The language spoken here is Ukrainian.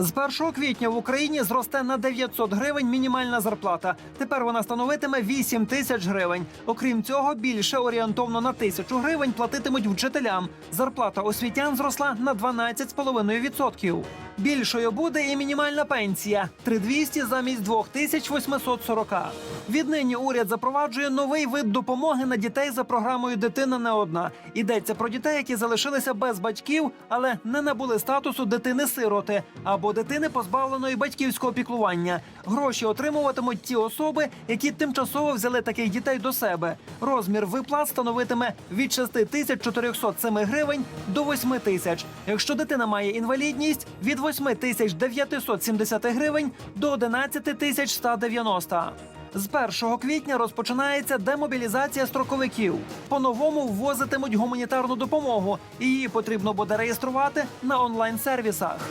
З 1 квітня в Україні зросте на 900 гривень мінімальна зарплата. Тепер вона становитиме 8 тисяч гривень. Окрім цього, більше орієнтовно на тисячу гривень платитимуть вчителям. Зарплата освітян зросла на 12,5%. Більшою буде і мінімальна пенсія 3200 замість 2840. Віднині уряд запроваджує новий вид допомоги на дітей за програмою Дитина не одна. Йдеться про дітей, які залишилися без батьків, але не набули статусу дитини-сироти або дитини позбавленої батьківського піклування. Гроші отримуватимуть ті особи, які тимчасово взяли таких дітей до себе. Розмір виплат становитиме від 6407 гривень до 8 тисяч. Якщо дитина має інвалідність від 8 тисяч 970 гривень до 11 тисяч 190. З 1 квітня розпочинається демобілізація строковиків. По-новому ввозитимуть гуманітарну допомогу. і Її потрібно буде реєструвати на онлайн-сервісах.